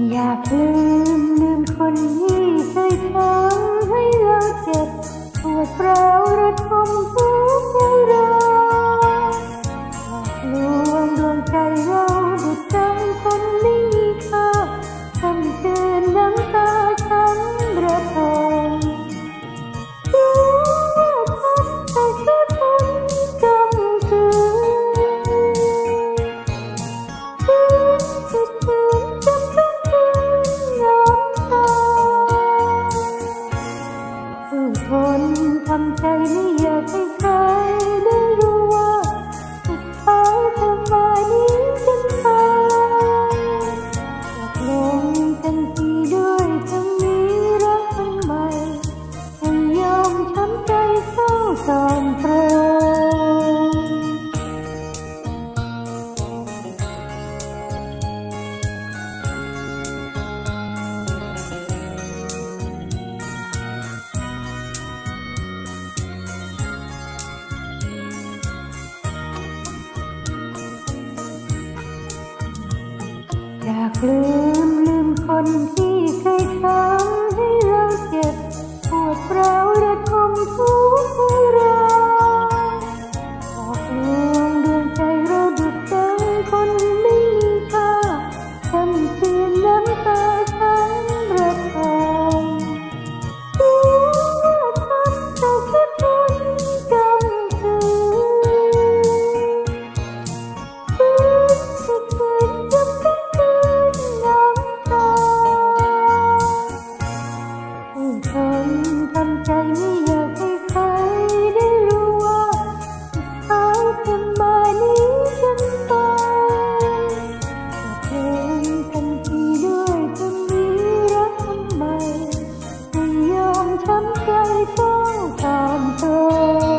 อยากลืมลืมคนที่เคยทำให้เราเจ็บปวดร้าวระทมทุกข์เราหลอกลวงดวงใจเรา นทำใจไม่อยากให้ใครได้รู้ว่าสุดท้ายเธอมานี้ฉันตายากลงทันที อยากลืมลืมคนที่เคยทำให้เราเจ็บปวดร้า ทนทำใจไม่อยากให้ใครได้รู้ว่าสายทำมานี้ฉันไปจะเพลงทันทีด้วยคำนี้รักทำไมไม่ยอมทำใจต้องตามเธอ